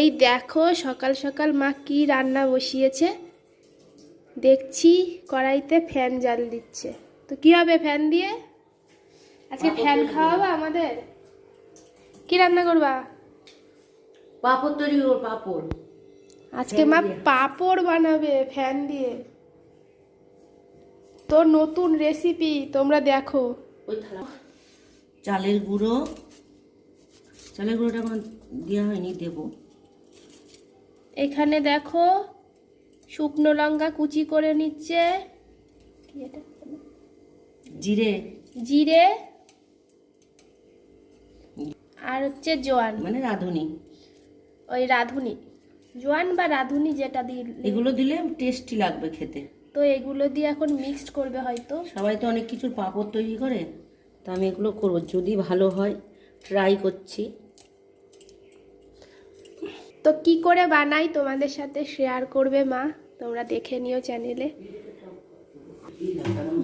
এই দেখো সকাল সকাল মা কি রান্না বসিয়েছে। দেখছি কড়াইতে ফ্যান জাল দিচ্ছে। তো কি হবে ফ্যান দিয়ে? আজকে ফ্যান খাওয়াবা আমাদের? কি রান্না করবা? পাপড় তৈরি ওর পাপড়। আজকে মা পাপড় বানাবে ফ্যান দিয়ে। তো নতুন রেসিপি তোমরা দেখো। চালের গুঁড়ো। চালের গুঁড়োটা এখন দেওয়া হয়নি দেবো। এখানে দেখো শুকনো লঙ্কা কুচি করে নিচ্ছে? জিরে। জিরে। আর হচ্ছে জোয়ান। মানে রাঁধুনি। ওই রাঁধুনি। জোয়ান বা রাঁধুনি যেটা দিয়ে এগুলো দিলে টেস্টি লাগবে খেতে। তো এগুলো দিয়ে এখন মিক্সড করবে হয়তো। সবাই তো অনেক কিছুর পাপড় তৈরি করে তো আমি এগুলো করব। যদি ভালো হয় ট্রাই করছি। তো কি করে বানাই তোমাদের সাথে শেয়ার করবে মা? তোমরা দেখে নিও চ্যানেলে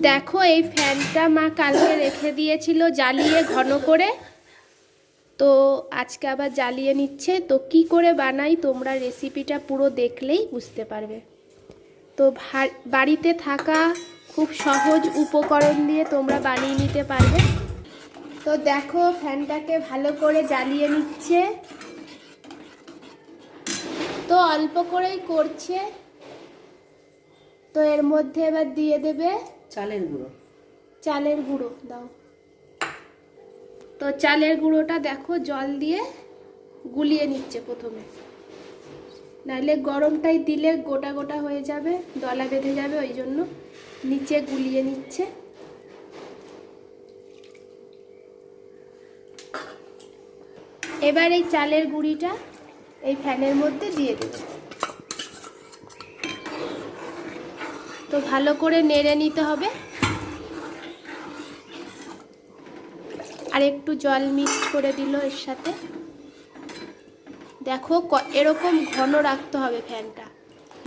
দেখো, এই ফ্যানটা মা কালকে রেখে দিয়েছিল জ্বালিয়ে ঘন করে। তো আজকে আবার জ্বালিয়ে নিচ্ছে। তো কি করে বানাই তোমরা রেসিপিটা পুরো দেখলেই বুঝতে পারবে। তো বাড়িতে থাকা খুব সহজ উপকরণ দিয়ে তোমরা বানিয়ে নিতে পারবে। তো দেখো ফ্যানটাকে ভালো করে জ্বালিয়ে নিচ্ছে। অল্প করেই করছে। তো এর মধ্যে এবার দিয়ে দেবে চালের গুঁড়ো। চালের গুঁড়ো দাও। তো চালের গুঁড়োটা দেখো জল দিয়ে গুলিয়ে নিচ্ছে প্রথমে। নাহলে গরমটাই দিলে গোটা গোটা হয়ে যাবে দলা বেঁধে যাবে ওই জন্য নিচে গুলিয়ে নিচ্ছে। এবার এই চালের গুঁড়িটা এই ফ্যানের মধ্যে দিয়ে দেবে। তো ভালো করে নেড়ে নিতে হবে। আর একটু জল মিক্স করে দিল এর সাথে। দেখো এরকম ঘন রাখতে হবে ফ্যানটা।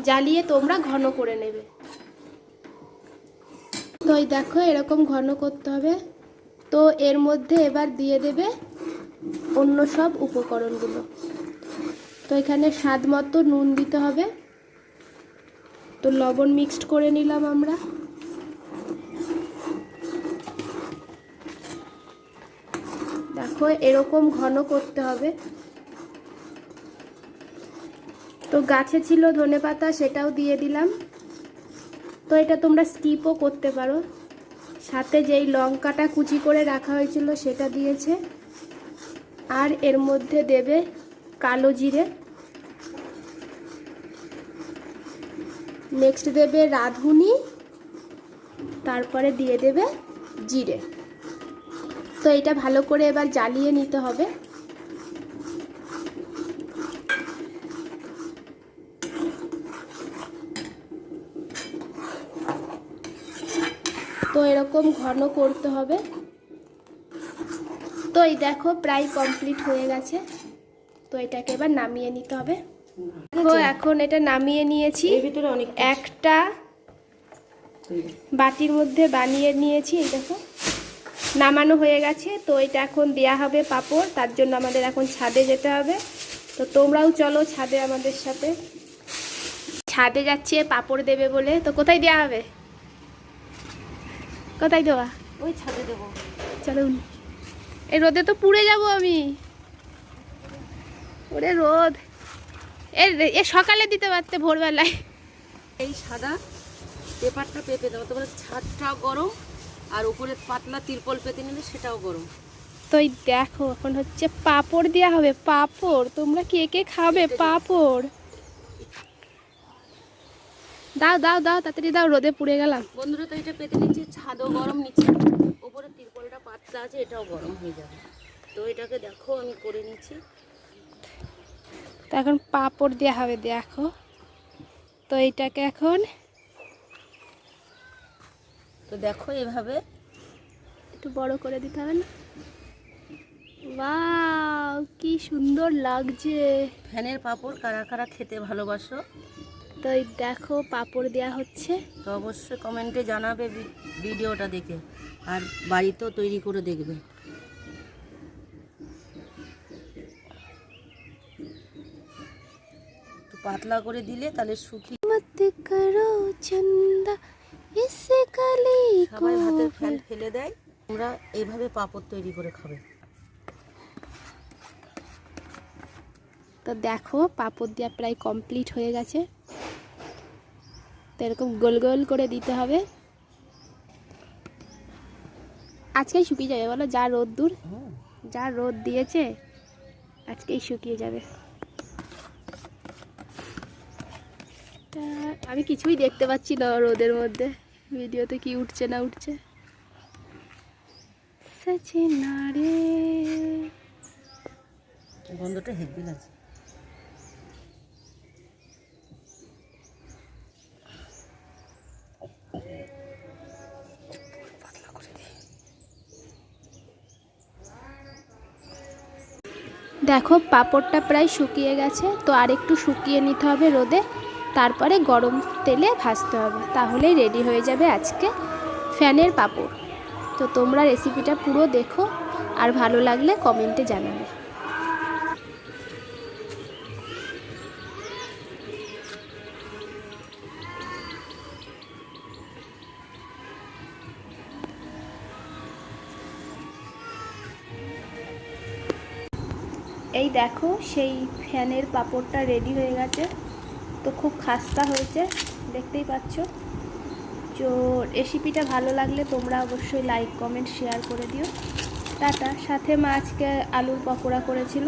জ্বালিয়ে তোমরা ঘন করে নেবে। তো এই দেখো এরকম ঘন করতে হবে। তো এর মধ্যে এবার দিয়ে দেবে অন্য সব উপকরণগুলো। তো এখানে স্বাদ মতো নুন দিতে হবে। তো লবণ মিক্সড করে নিলাম আমরা। দেখো, এরকম ঘন করতে হবে। তো গাছে ছিল ধনে পাতা, সেটাও দিয়ে দিলাম। তো এটা তোমরা স্কিপও করতে পারো। সাথে যেই লঙ্কাটা কুচি করে রাখা হয়েছিল, সেটা দিয়েছে। আর এর মধ্যে দেবে কালো জিরে। নেক্সট দেবে রাঁধুনি। তারপরে দিয়ে দেবে জিরে। তো এটা ভালো করে এবার জ্বালিয়ে নিতে হবে। তো এরকম ঘন করতে হবে। তো এই দেখো প্রায় কমপ্লিট হয়ে গেছে। তো এটাকে এবার নামিয়ে নিতে হবে। দেখো এখন এটা নামিয়ে নিয়েছি। এর ভিতরে অনেক একটা বাটির মধ্যে বানিয়ে নিয়েছি এই দেখো। নামানো হয়ে গেছে তো এটা এখন দেয়া হবে পাপড়। তার জন্য আমাদের এখন ছাদে যেতে হবে। তো তোমরাও চলো ছাদে আমাদের সাথে। ছাদে যাচ্ছে পাপড় দেবে বলে। তো কোথায় দেওয়া হবে? কোথায় দেওয়া? ওই ছাদে দেবো। চলো এই রোদে তো পুড়ে যাব আমি। ওরে রোদ। এ এ সকালে দিতে পারতে ভোরবেলায়। এই সাদা পেপারটা পেপে দেবো। তারপরে ছাদটাও গরম আর উপরে পাতলা তিরপল পেতে নিলে সেটাও গরম। তো এই দেখো এখন হচ্ছে পাপড় দেওয়া হবে। পাপড় তোমরা কে কে খাবে পাপড়? দাও দাও দাও তাড়াতাড়ি দাও রোদে পুড়ে গেলাম। বন্ধুরা তো এটা পেতে নিচ্ছে ছাদও গরম নিচ্ছে উপরে তিরপলটা পাতলা আছে এটাও গরম হয়ে যাবে। তো এটাকে দেখো আমি করে নিচ্ছি। তো এখন পাপড় দেওয়া হবে দেখো। তো এইটাকে এখন তো দেখো এভাবে। একটু বড় করে দিতে হবে না? বাহ কি সুন্দর লাগছে। ফ্যানের পাপড় কারা কারা খেতে ভালোবাসো? তো এই দেখো পাপড় দেওয়া হচ্ছে। তো অবশ্যই কমেন্টে জানাবে ভিডিওটা দেখে। আর বাড়িতেও তৈরি করে দেখবে। পাতলা করে দিলে তাহলে শুকি ফেলে দেয়। তোমরা এইভাবে পাপড় তৈরি করে খাবে। তো দেখো পাপড় দেওয়া প্রায় কমপ্লিট হয়ে গেছে। তো এরকম গোল গোল করে দিতে হবে। আজকেই শুকিয়ে যাবে বলো যা রোদ দূর যা রোদ দিয়েছে আজকেই শুকিয়ে যাবে। তা আমি কিছুই দেখতে পাচ্ছি না রোদের মধ্যে। ভিডিওতে কি উঠছে না উঠছে। না রে। গন্ধটা হেভি লাগছে। দেখো পাঁপড়টা প্রায় শুকিয়ে গেছে তো আর একটু শুকিয়ে নিতে হবে রোদে। তারপরে গরম তেলে ভাজতে হবে। তাহলেই রেডি হয়ে যাবে আজকে ফ্যানের পাপড়। তো তোমরা রেসিপিটা পুরো দেখো আর ভালো লাগলে কমেন্টে জানাবে। এই দেখো সেই ফ্যানের পাপড়টা রেডি হয়ে গেছে। তো খুব খাস্তা হয়েছে, দেখতেই পাচ্ছ। তো রেসিপিটা ভালো লাগলে তোমরা অবশ্যই লাইক কমেন্ট শেয়ার করে দিও। টাটা। সাথে মা আজকে আলুর পকোড়া করেছিল।